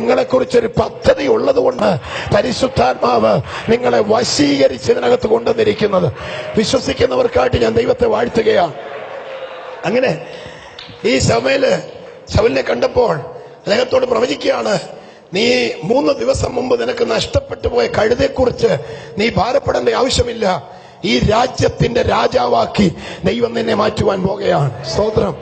നിങ്ങളെക്കുറിച്ചൊരു പദ്ധതി ഉള്ളതുകൊണ്ട് പരിശുദ്ധാത്മാവ് നിങ്ങളെ വശീകരിച്ച് ഇതിനകത്ത് കൊണ്ടുവന്നിരിക്കുന്നത്. വിശ്വസിക്കുന്നവർക്കായിട്ട് ഞാൻ ദൈവത്തെ വാഴ്ത്തുകയാണ്. അങ്ങനെ ഈ ശവയിൽ ശവലിനെ കണ്ടപ്പോൾ അദ്ദേഹത്തോട് പ്രവചിക്കുകയാണ് നീ മൂന്ന് ദിവസം മുമ്പ് നിനക്ക് നഷ്ടപ്പെട്ടു പോയ കഴുതയെക്കുറിച്ച് നീ ഭാരപ്പെടേണ്ട ആവശ്യമില്ല. ഈ രാജ്യത്തിന്റെ രാജാവാക്കി ദൈവം നിന്നെ മാറ്റുവാൻ പോകുകയാണ് സ്തോത്രം.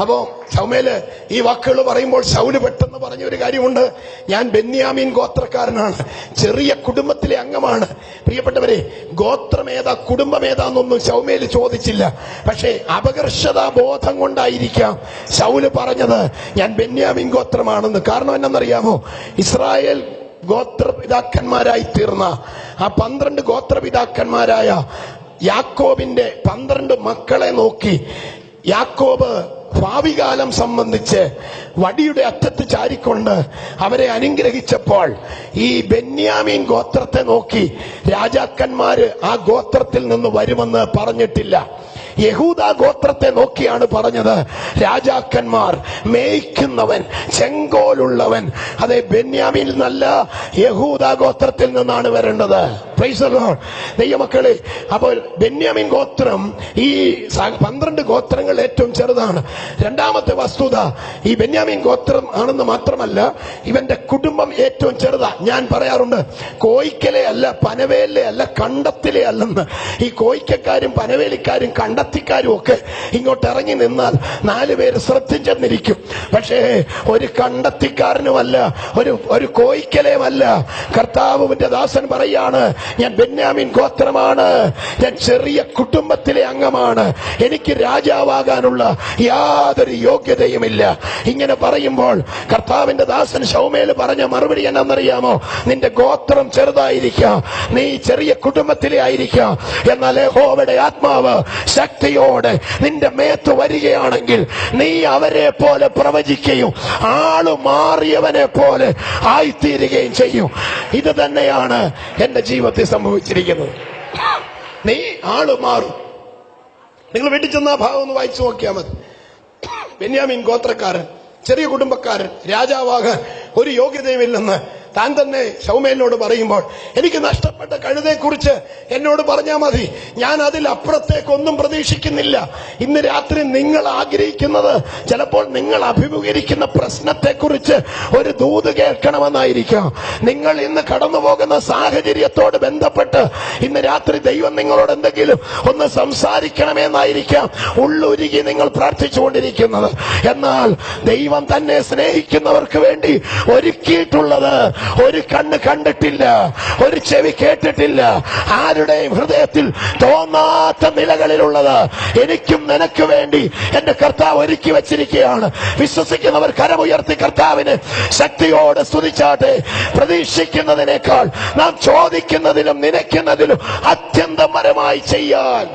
അപ്പോ ചൗമേൽ ഈ വാക്കുകൾ പറയുമ്പോൾ ശൗൽ പെട്ടെന്ന് പറഞ്ഞ ഒരു കാര്യമുണ്ട്. ഞാൻ ബെന്യാമീൻ ഗോത്രക്കാരനാണ്. ചെറിയ കുടുംബത്തിലെ അംഗമാണ്. പ്രിയപ്പെട്ടവരെ ഗോത്രമേതാ കുടുംബമേതാന്നൊന്നും ചൗമേൽ ചോദിച്ചില്ല. പക്ഷേ അപകർഷതാ ബോധം കൊണ്ടായിരിക്കാം ശൗൽ പറഞ്ഞത്. ഞാൻ ബെന്യാമീൻ ഗോത്രമാണെന്ന്. കാരണം എന്നറിയാമോ ഇസ്രായേൽ ഗോത്രപിതാക്കന്മാരായി തീർന്ന ആ പന്ത്രണ്ട് ഗോത്രപിതാക്കന്മാരായ യാക്കോബിന്റെ പന്ത്രണ്ട് മക്കളെ നോക്കി. യാക്കോബ് ഭാവികാലം സംബന്ധിച്ച് വടിയുടെ അറ്റത്ത് ചാരിക്കൊണ്ട് അവരെ അനുഗ്രഹിച്ചപ്പോൾ ഈ ബെന്യാമീൻ ഗോത്രത്തെ നോക്കി രാജാക്കന്മാര് ആ ഗോത്രത്തിൽ നിന്ന് വരുമെന്ന് പറഞ്ഞിട്ടില്ല. യഹൂദ ഗോത്രത്തെ നോക്കിയാണ് പറഞ്ഞത്. രാജാക്കന്മാർ മേയ്ക്കുന്നവൻ ചെങ്കോലുള്ളവൻ. അതെ ബെന്യാമിൽ നിന്നല്ല യഹൂദ ഗോത്രത്തിൽ നിന്നാണ് വരേണ്ടത്. ദൈവമക്കളെ അപ്പോൾ ബെന്യാമിൻ ഗോത്രം ഈ പന്ത്രണ്ട് ഗോത്രങ്ങൾ ഏറ്റവും ചെറുതാണ്. രണ്ടാമത്തെ വസ്തുത ഈ ബെന്യാമിൻ ഗോത്രം ആണെന്ന് മാത്രമല്ല ഇവന്റെ കുടുംബം ഏറ്റവും ചെറുതാ. ഞാൻ പറയാറുണ്ട് കോയിക്കലെ അല്ല പനവേലിലെ അല്ല കണ്ടത്തിലെ അല്ലെന്ന്. ഈ കോയിക്കക്കാരും പനവേലിക്കാരും കണ്ടത്തിക്കാരും ഒക്കെ ഇങ്ങോട്ട് ഇറങ്ങി നിന്നാൽ നാല് പേര് ശ്രദ്ധിച്ചെന്നിരിക്കും പക്ഷേ ഒരു കണ്ടെത്തിക്കാരനുമല്ല ഒരു ഒരു കോയിക്കലേമല്ല. കർത്താവിന്റെ ദാസൻ പറയാണ് ഞാൻ ബെന്യാമിൻ ഗോത്രമാണ്. ഞാൻ ചെറിയ കുടുംബത്തിലെ അംഗമാണ്. എനിക്ക് രാജാവാകാനുള്ള യാതൊരു യോഗ്യതയുമില്ല. ഇങ്ങനെ പറയുമ്പോൾ കർത്താവിന്റെ ദാസൻ ശൗമേൽ പറഞ്ഞ മറുപടി എന്നറിയാമോ നിന്റെ ഗോത്രം ചെറുതായിരിക്കാം. നീ ചെറിയ കുടുംബത്തിലെ ആയിരിക്കാം. എന്നാൽ ഹോവയുടെ ആത്മാവ് ശക്തിയോടെ നിന്റെ മേത്ത് വരികയാണെങ്കിൽ നീ അവരെ പോലെ പ്രവചിക്കുകയും ആൾ മാറിയവനെ പോലെ ആയിത്തീരുകയും ചെയ്യും. ഇത് തന്നെയാണ് എന്റെ ജീവിതത്തിൽ സംഭവിച്ചിരിക്കുന്നത്. നീ ആൾ മാറും. നിങ്ങൾ വീട്ടിൽ ചെന്ന ഭാഗം ഒന്ന് വായിച്ചു നോക്കിയാൽ മതി. ബെന്യാമിൻ ഗോത്രക്കാരൻ ചെറിയ കുടുംബക്കാരൻ രാജാവാകാൻ ഒരു യോഗ്യതയുമില്ലെന്ന് താൻ തന്നെ ശൗമേലിനോട് പറയുമ്പോൾ എനിക്ക് നഷ്ടപ്പെട്ട കഴുതയെക്കുറിച്ച് എന്നോട് പറഞ്ഞാൽ മതി. ഞാൻ അതിൽ അപ്പുറത്തേക്കൊന്നും പ്രതീക്ഷിക്കുന്നില്ല. ഇന്ന് രാത്രി നിങ്ങൾ ആഗ്രഹിക്കുന്നത് ചിലപ്പോൾ നിങ്ങൾ അഭിമുഖീകരിക്കുന്ന പ്രശ്നത്തെക്കുറിച്ച് ഒരു ദൂത് കേൾക്കണമെന്നായിരിക്കാം. നിങ്ങൾ ഇന്ന് കടന്നു പോകുന്ന സാഹചര്യത്തോട് ബന്ധപ്പെട്ട് ഇന്ന് രാത്രി ദൈവം നിങ്ങളോട് എന്തെങ്കിലും ഒന്ന് സംസാരിക്കണമെന്നായിരിക്കാം. ഉള്ളുരുകി നിങ്ങൾ പ്രാർത്ഥിച്ചുകൊണ്ടിരിക്കുന്നത്. എന്നാൽ ദൈവം തന്നെ സ്നേഹിക്കുന്നവർക്ക് വേണ്ടി ഒരുക്കിയിട്ടുള്ളത് ഒരു കണ്ണ് കണ്ടിട്ടില്ല ഒരു ചെവി കേട്ടിട്ടില്ല. ആരുടെയും ഹൃദയത്തിൽ തോന്നാത്ത നിലകളിലുള്ളത് എനിക്കും നിനക്ക് വേണ്ടി എന്റെ കർത്താവ് ഒരുക്കി വെച്ചിരിക്കുകയാണ്. വിശ്വസിക്കുന്നവർ കരമുയർത്തി കർത്താവിന് ശക്തിയോട് സ്തുതിച്ചാട്ടെ. പ്രതീക്ഷിക്കുന്നതിനേക്കാൾ നാം ചോദിക്കുന്നതിലും നനയ്ക്കുന്നതിലും അത്യന്തപരമായി ചെയ്യാൻ.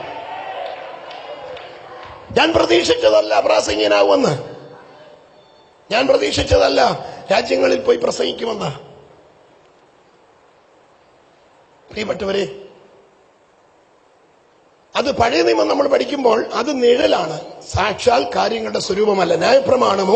ഞാൻ പ്രതീക്ഷിച്ചതല്ല പ്രാസംഗികനാവുമെന്ന് ഞാൻ പ്രതീക്ഷിച്ചതല്ല രാജ്യങ്ങളിൽ പോയി പ്രസംഗിക്കുമെന്ന്. പ്രിയപ്പെട്ടവരെ അത് പഴയ നിയമം നമ്മൾ പഠിക്കുമ്പോൾ അത് നിഴലാണ് സാക്ഷാൽ കാര്യങ്ങളുടെ സ്വരൂപമല്ല ന്യായപ്രമാണമോ?